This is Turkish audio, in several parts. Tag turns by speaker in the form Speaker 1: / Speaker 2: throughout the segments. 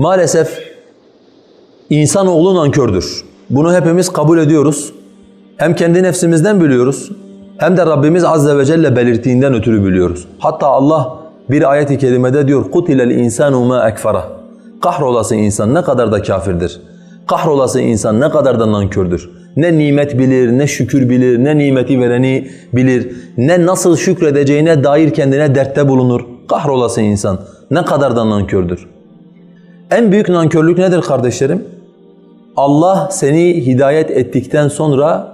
Speaker 1: Maalesef insanoğlu nankördür. Bunu hepimiz kabul ediyoruz. Hem kendi nefsimizden biliyoruz hem de Rabbimiz Azze ve Celle belirttiğinden ötürü biliyoruz. Hatta Allah bir ayet-i kerimede diyor قُتِلَ الْاِنْسَانُ مَا اَكْفَرَهُ Kahrolası insan ne kadar da kafirdir. Kahrolası insan ne kadar da nankördür. Ne nimet bilir, ne şükür bilir, ne nimeti vereni bilir, ne nasıl şükredeceğine dair kendine dertte bulunur. Kahrolası insan ne kadar da nankördür. En büyük nankörlük nedir kardeşlerim? Allah seni hidayet ettikten sonra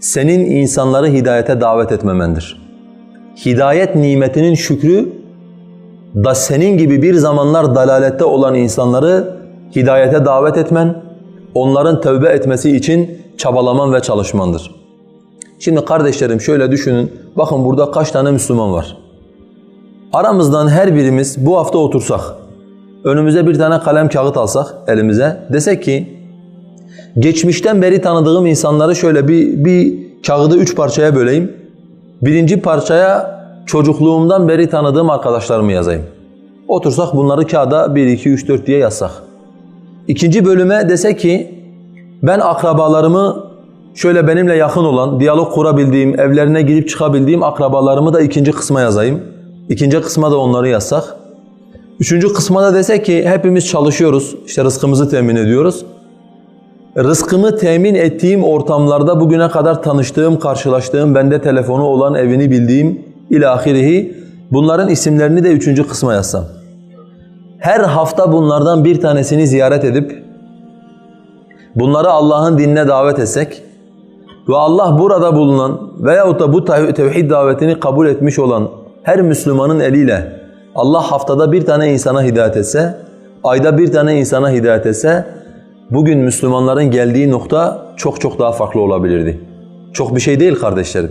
Speaker 1: senin insanları hidayete davet etmemendir. Hidayet nimetinin şükrü da senin gibi bir zamanlar dalalette olan insanları hidayete davet etmen, onların tövbe etmesi için çabalaman ve çalışmandır. Şimdi kardeşlerim şöyle düşünün, bakın burada kaç tane Müslüman var? Aramızdan her birimiz bu hafta otursak, önümüze bir tane kalem kağıt alsak elimize, desek ki geçmişten beri tanıdığım insanları şöyle bir, bir kağıdı üç parçaya böleyim. Birinci parçaya çocukluğumdan beri tanıdığım arkadaşlarımı yazayım. Otursak bunları kağıda 1, 2, 3, 4 diye yazsak. İkinci bölüme dese ki ben akrabalarımı şöyle benimle yakın olan, diyalog kurabildiğim, evlerine girip çıkabildiğim akrabalarımı da ikinci kısma yazayım. İkinci kısma da onları yazsak. Üçüncü kısma da desek ki hepimiz çalışıyoruz, işte rızkımızı temin ediyoruz. Rızkımı temin ettiğim ortamlarda bugüne kadar tanıştığım, karşılaştığım, bende telefonu olan, evini bildiğim ilahirihi bunların isimlerini de üçüncü kısma yazsam. Her hafta bunlardan bir tanesini ziyaret edip bunları Allah'ın dinine davet etsek ve Allah burada bulunan veyahut da bu tev- tevhid davetini kabul etmiş olan her Müslümanın eliyle Allah haftada bir tane insana hidayet etse, ayda bir tane insana hidayet etse bugün Müslümanların geldiği nokta çok çok daha farklı olabilirdi. Çok bir şey değil kardeşlerim.